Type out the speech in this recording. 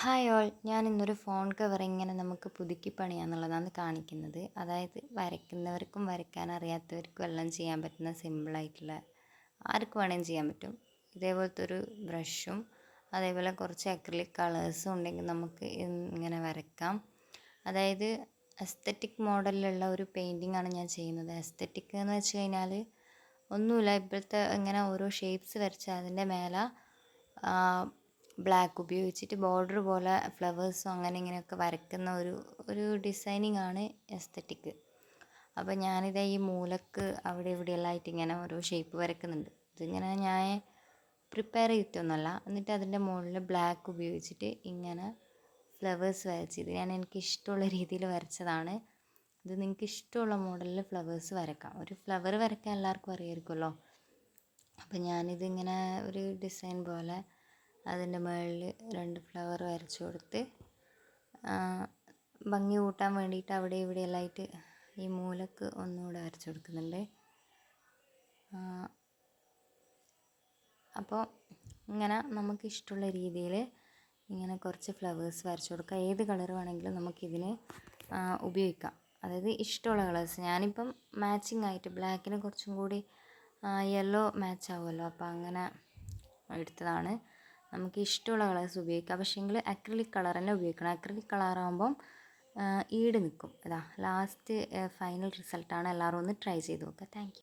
Hi all. ഞാൻ ഇന്നൊരു phone cover എങ്ങനെ നമുക്ക് പുതുക്കി പണിയാന്നുള്ളതാണ് കാണിക്കുന്നത്. അതായത് വരയ്ക്കുന്നവർക്കും വരയ്ക്കാൻ അറിയാത്തവർക്കും എല്ലാം ചെയ്യാൻ പറ്റുന്ന സിമ്പിളായിട്ടുള്ള ആർക്ക് വേണമെങ്കിലും ചെയ്യാൻ പറ്റും. ഇതേപോലത്തെ ഒരു ബ്രഷും അതേപോലെ കുറച്ച് അക്രിലിക് കളേഴ്സും ഉണ്ടെങ്കിൽ നമുക്ക് ഇങ്ങനെ വരയ്ക്കാം. അതായത് എസ്തറ്റിക് മോഡലിലുള്ള ഒരു പെയിന്റിംഗ് ആണ് ഞാൻ ചെയ്യുന്നത്. എസ്തറ്റിക് എന്ന് വെച്ച് കഴിഞ്ഞാൽ ഒന്നുമില്ല. ഇപ്പോഴത്തെ ഇങ്ങനെ ഓരോ ഷേപ്സ് വരച്ച് അതിന്റെ മേലെ ബ്ലാക്ക് ഉപയോഗിച്ചിട്ട് ബോർഡർ പോലെ ഫ്ലവേഴ്സും അങ്ങനെ ഇങ്ങനെയൊക്കെ വരയ്ക്കുന്ന ഒരു ഒരു ഡിസൈനിങ് ആണ് എസ്തറ്റിക് അപ്പോൾ ഞാനിത് ഈ മൂലക്ക് അവിടെ ഇവിടെയെല്ലാം ആയിട്ട് ഇങ്ങനെ ഓരോ ഷേപ്പ് വരയ്ക്കുന്നുണ്ട്. ഇതിങ്ങനെ ഞാൻ പ്രിപ്പയർ ചെയ്തിട്ടൊന്നുമല്ല. എന്നിട്ട് അതിന്റെ മുകളിൽ ബ്ലാക്ക് ഉപയോഗിച്ചിട്ട് ഇങ്ങനെ ഫ്ലവേഴ്സ് വരച്ചത് ഞാൻ എനിക്ക് ഇഷ്ടമുള്ള രീതിയിൽ വരച്ചതാണ്. ഇത് നിങ്ങൾക്ക് ഇഷ്ടമുള്ള മോഡലിൽ ഫ്ലവേഴ്സ് വരക്കാം ഒരു ഫ്ലവർ വരയ്ക്കാൻ എല്ലാവർക്കും അറിയാമായിരിക്കുമല്ലോ. അപ്പോൾ ഞാനിതിങ്ങനെ ഒരു ഡിസൈൻ പോലെ അതിന്റെ മുകളിൽ രണ്ട് ഫ്ലവർ വരച്ചു കൊടുത്ത് ഭംഗി കൂട്ടാൻ വേണ്ടിയിട്ട് അവിടെ ഇവിടെ എല്ലായിട്ട് ഈ മൂലക്ക് ഒന്നുകൂടെ വരച്ചു കൊടുക്കുന്നുണ്ട്. അപ്പോൾ ഇങ്ങനെ നമുക്ക് ഇഷ്ടമുള്ള രീതിയിൽ ഇങ്ങനെ കുറച്ച് ഫ്ലവേഴ്സ് വരച്ചു കൊടുക്കുക ഏത് കളർ വേണമെങ്കിലും നമുക്കിതിന് ഉപയോഗിക്കാം. അതായത് ഇഷ്ടമുള്ള കളേഴ്സ്. ഞാനിപ്പം മാച്ചിങ് ആയിട്ട് ബ്ലാക്കിന് കുറച്ചും കൂടി യെല്ലോ മാച്ച് ആവുമല്ലോ. അപ്പോൾ അങ്ങനെ എടുത്തതാണ്. നമുക്ക് ഇഷ്ടമുള്ള കളേഴ്സ് ഉപയോഗിക്കാം. പക്ഷേങ്കിൽ അക്രിലിക് കളർ തന്നെ ഉപയോഗിക്കണം. അക്രിലിക് കളറാകുമ്പം ഈട് നിൽക്കും ഇതാ ലാസ്റ്റ് ഫൈനൽ റിസൾട്ടാണ് എല്ലാവരും ഒന്ന് ട്രൈ ചെയ്ത് നോക്കുക താങ്ക്